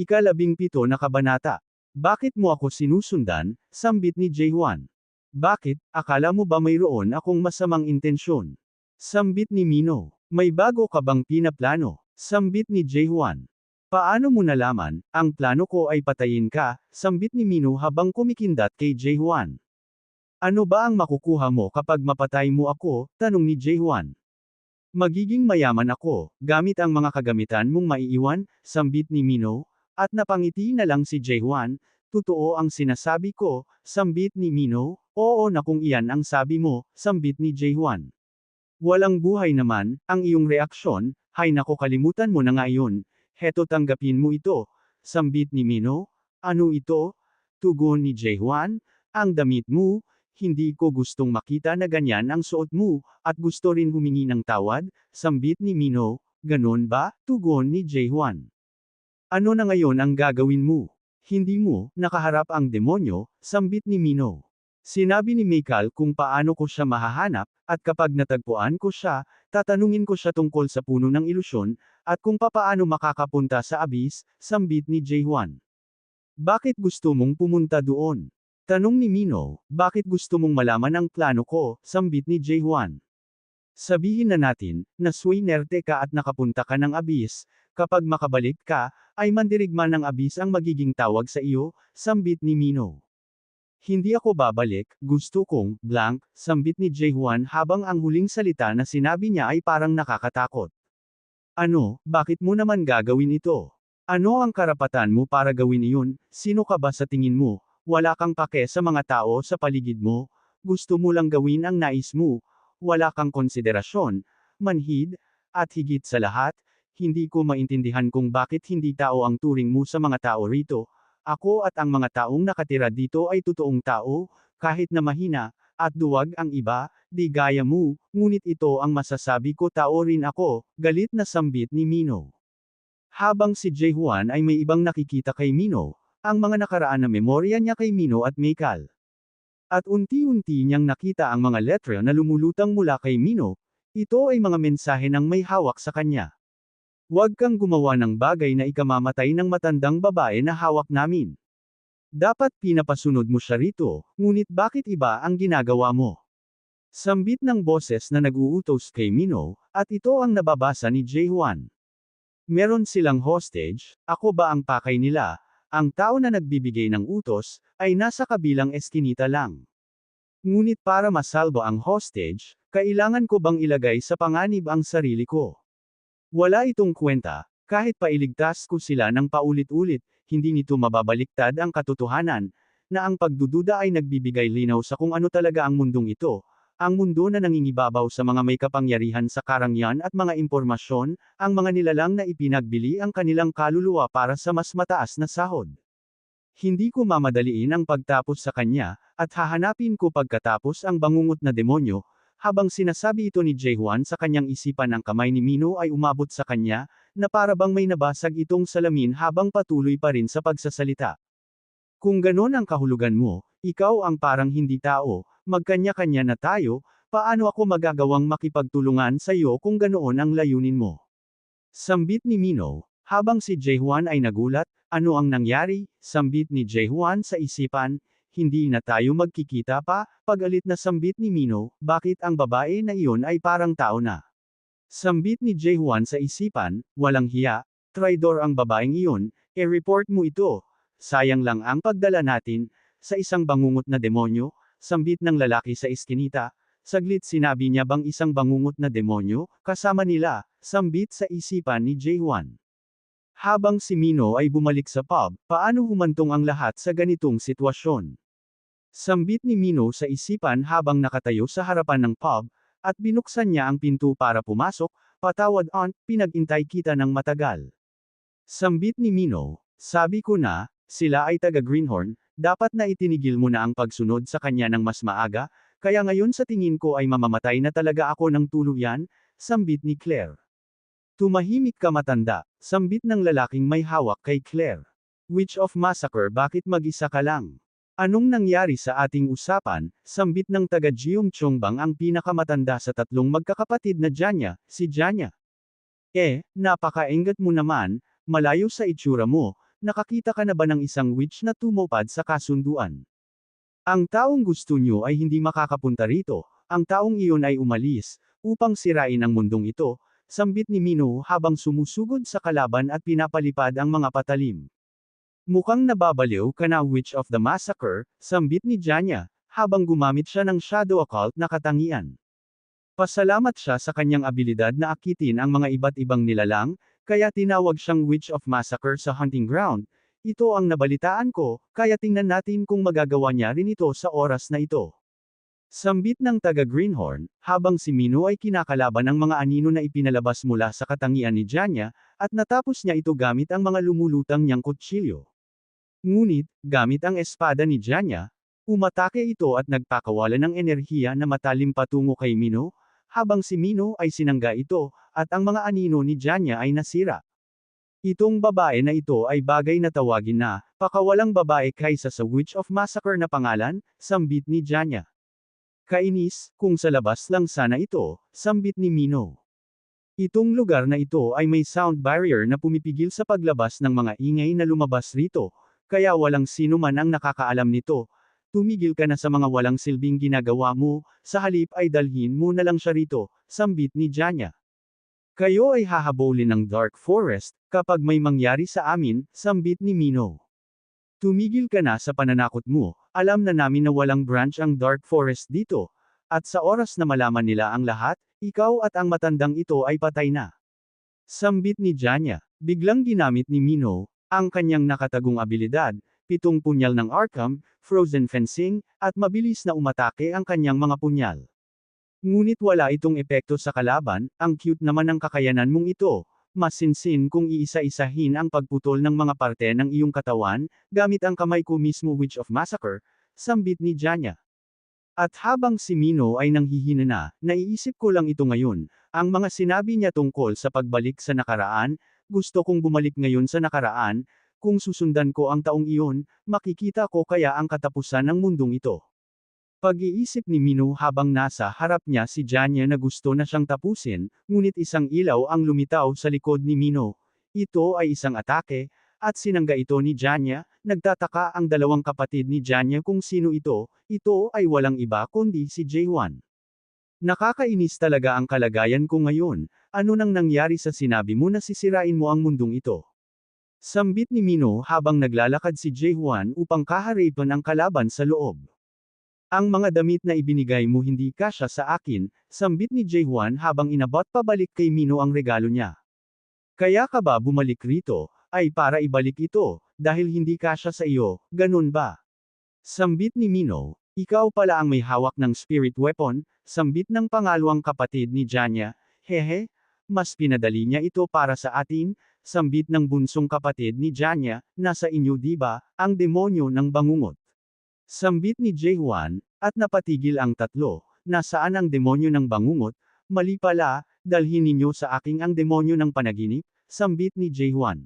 Ikalabing pito na kabanata. Bakit mo ako sinusundan? Sambit ni Jaehwan. Bakit, akala mo ba mayroon akong masamang intensyon? Sambit ni Mino. May bago ka bang pinaplano? Sambit ni Jaehwan. Paano mo nalaman, ang plano ko ay patayin ka, sambit ni Mino habang kumikindat kay Jaehwan. Ano ba ang makukuha mo kapag mapatay mo ako? Tanong ni Jaehwan. Magiging mayaman ako, gamit ang mga kagamitan mong maiiwan, sambit ni Mino, at napangiti na lang si Jaehwan, totoo ang sinasabi ko, sambit ni Mino, oo na kung iyan ang sabi mo, sambit ni Jaehwan. Walang buhay naman, ang iyong reaksyon, hay nako kalimutan mo na nga iyon, heto tanggapin mo ito, sambit ni Mino, ano ito? Tugon ni Jaehwan, ang damit mo, hindi ko gustong makita na ganyan ang suot mo, at gusto rin humingi ng tawad, sambit ni Mino, ganon ba? Tugon ni Jaehwan. Ano na ngayon ang gagawin mo? Hindi mo, nakaharap ang demonyo, sambit ni Mino. Sinabi ni Mikal kung paano ko siya mahahanap, at kapag natagpuan ko siya, tatanungin ko siya tungkol sa puno ng ilusyon, at kung papaano makakapunta sa abis, sambit ni Jaehwan. Bakit gusto mong pumunta doon? Tanong ni Mino, bakit gusto mong malaman ang plano ko, sambit ni Jaehwan. Sabihin na natin, na swinerte ka at nakapunta ka ng abis, kapag makabalik ka, ay mandirigma ng abis ang magiging tawag sa iyo, sambit ni Mino. Hindi ako babalik, gusto kong, blank, sambit ni Jaehwan habang ang huling salita na sinabi niya ay parang nakakatakot. Ano, bakit mo naman gagawin ito? Ano ang karapatan mo para gawin iyon? Sino ka ba sa tingin mo? Wala kang pake sa mga tao sa paligid mo? Gusto mo lang gawin ang nais mo? Wala kang konsiderasyon? Manhid? At higit sa lahat, hindi ko maintindihan kung bakit hindi tao ang turing mo sa mga tao rito. Ako at ang mga taong nakatira dito ay totoong tao, kahit na mahina, at duwag ang iba, di gaya mo, ngunit ito ang masasabi ko tao rin ako, galit na sambit ni Mino. Habang si Jaehwan ay may ibang nakikita kay Mino, ang mga nakaraan na memorya niya kay Mino at Mikal. At unti-unti niyang nakita ang mga letra na lumulutang mula kay Mino, ito ay mga mensahe ng may hawak sa kanya. Huwag kang gumawa ng bagay na ikamamatay ng matandang babae na hawak namin. Dapat pinapasunod mo siya rito, ngunit bakit iba ang ginagawa mo? Sambit ng boses na nag-uutos kay Mino, at ito ang nababasa ni Jaehwan. Meron silang hostage, ako ba ang pakay nila? Ang tao na nagbibigay ng utos, ay nasa kabilang eskinita lang. Ngunit para masalbo ang hostage, kailangan ko bang ilagay sa panganib ang sarili ko? Wala itong kwenta, kahit pailigtas ko sila ng paulit-ulit, hindi nito mababaliktad ang katotohanan, na ang pagdududa ay nagbibigay linaw sa kung ano talaga ang mundong ito, ang mundo na nangingibabaw sa mga may kapangyarihan sa karangyan at mga impormasyon, ang mga nilalang na ipinagbili ang kanilang kaluluwa para sa mas mataas na sahod. Hindi ko mamadaliin ang pagtapos sa kanya, at hahanapin ko pagkatapos ang bangungot na demonyo, habang sinasabi ito ni Jaehwan sa kanyang isipan ang kamay ni Mino ay umabot sa kanya, na para bang may nabasag itong salamin habang patuloy pa rin sa pagsasalita. Kung ganon ang kahulugan mo, ikaw ang parang hindi tao, magkanya-kanya na tayo, paano ako magagawang makipagtulungan sa iyo kung ganoon ang layunin mo? Sambit ni Mino, habang si Jaehwan ay nagulat, ano ang nangyari, sambit ni Jaehwan sa isipan, hindi na tayo magkikita pa, pagalit na sambit ni Mino, bakit ang babae na iyon ay parang tao na? Sambit ni Jaehwan sa isipan, walang hiya, traidor ang babaeng iyon, e-report mo ito. Sayang lang ang pagdala natin, sa isang bangungot na demonyo, sambit ng lalaki sa iskinita, saglit sinabi niya bang isang bangungot na demonyo, kasama nila, sambit sa isipan ni Jaehwan. Habang si Mino ay bumalik sa pub, paano humantong ang lahat sa ganitong sitwasyon? Sambit ni Mino sa isipan habang nakatayo sa harapan ng pub, at binuksan niya ang pinto para pumasok, patawad on, pinagintay kita ng matagal. Sambit ni Mino, sabi ko na, sila ay taga Greenhorn, dapat na itinigil mo na ang pagsunod sa kanya ng mas maaga, kaya ngayon sa tingin ko ay mamamatay na talaga ako ng tuluyan, sambit ni Claire. Tumahimik ka matanda, sambit ng lalaking may hawak kay Claire. Witch of Massacre bakit mag-isa ka lang? Anong nangyari sa ating usapan, sambit ng taga Jiung Chongbang ang pinakamatanda sa tatlong magkakapatid na Janya, si Janya. Eh, napakaengat mo naman, malayo sa itsura mo, nakakita ka na ba ng isang witch na tumupad sa kasunduan? Ang taong gusto nyo ay hindi makakapunta rito, ang taong iyon ay umalis, upang sirain ang mundong ito, sambit ni Mino habang sumusugod sa kalaban at pinapalipad ang mga patalim. Mukhang nababaliw ka na Witch of the Massacre, sambit ni Janya, habang gumamit siya ng Shadow Occult na katangian. Pasalamat siya sa kanyang abilidad na akitin ang mga iba't ibang nilalang, kaya tinawag siyang Witch of Massacre sa hunting ground. Ito ang nabalitaan ko, kaya tingnan natin kung magagawa niya rin ito sa oras na ito. Sambit ng taga Greenhorn, habang si Mino ay kinakalaban ng mga anino na ipinalabas mula sa katangian ni Janya, at natapos niya ito gamit ang mga lumulutang niyang kutsilyo. Ngunit, gamit ang espada ni Janya, umatake ito at nagpakawala ng enerhiya na matalim patungo kay Mino, habang si Mino ay sinangga ito, at ang mga anino ni Janya ay nasira. Itong babae na ito ay bagay na tawagin na, pakawalang babae kaysa sa Witch of Massacre na pangalan, sambit ni Janya. Kainis, kung sa labas lang sana ito, sambit ni Mino. Itong lugar na ito ay may sound barrier na pumipigil sa paglabas ng mga ingay na lumabas rito, kaya walang sino man ang nakakaalam nito, Tumigil ka na sa mga walang silbing ginagawa mo, sa halip ay dalhin mo na lang siya rito, sambit ni Janya. Kayo ay hahabulin ng Dark Forest, kapag may mangyari sa amin, sambit ni Mino. Tumigil ka na sa pananakot mo, alam na namin na walang branch ang Dark Forest dito, at sa oras na malaman nila ang lahat, ikaw at ang matandang ito ay patay na. Sambit ni Janya, biglang ginamit ni Mino, ang kanyang nakatagong abilidad, pitong punyal ng Arkham, frozen fencing, at mabilis na umatake ang kanyang mga punyal. Ngunit wala itong epekto sa kalaban, ang cute naman ng kakayanan mong ito, masinsin kung iisa-isahin ang pagputol ng mga parte ng iyong katawan, gamit ang kamay ko mismo Witch of Massacre, sambit ni Janya. At habang si Mino ay nanghihina na, naiisip ko lang ito ngayon, ang mga sinabi niya tungkol sa pagbalik sa nakaraan, gusto kong bumalik ngayon sa nakaraan, kung susundan ko ang taong iyon, makikita ko kaya ang katapusan ng mundong ito. Pag-iisip ni Mino habang nasa harap niya si Janya na gusto na siyang tapusin, ngunit isang ilaw ang lumitaw sa likod ni Mino. Ito ay isang atake, at sinangga ito ni Janya, nagtataka ang dalawang kapatid ni Janya kung sino ito, ito ay walang iba kundi si J1. Nakakainis talaga ang kalagayan ko ngayon, ano nang nangyari sa sinabi mo na sisirain mo ang mundong ito? Sambit ni Mino habang naglalakad si Jae-hwan upang kaharipan ang kalaban sa loob. Ang mga damit na ibinigay mo hindi kasya sa akin, sambit ni Jae-hwan habang inabot pabalik kay Mino ang regalo niya. Kaya ka ba bumalik rito, ay para ibalik ito, dahil hindi kasya sa iyo, ganun ba? Sambit ni Mino, ikaw pala ang may hawak ng spirit weapon, sambit ng pangalawang kapatid ni Janya, hehe, mas pinadali niya ito para sa atin, sambit ng bunsong kapatid ni Janya, nasa inyo diba, ang demonyo ng bangungot. Sambit ni Jaehwan, at napatigil ang tatlo, nasaan ang demonyo ng bangungot, mali pala, dalhin ninyo sa aking ang demonyo ng panaginip, sambit ni Jaehwan.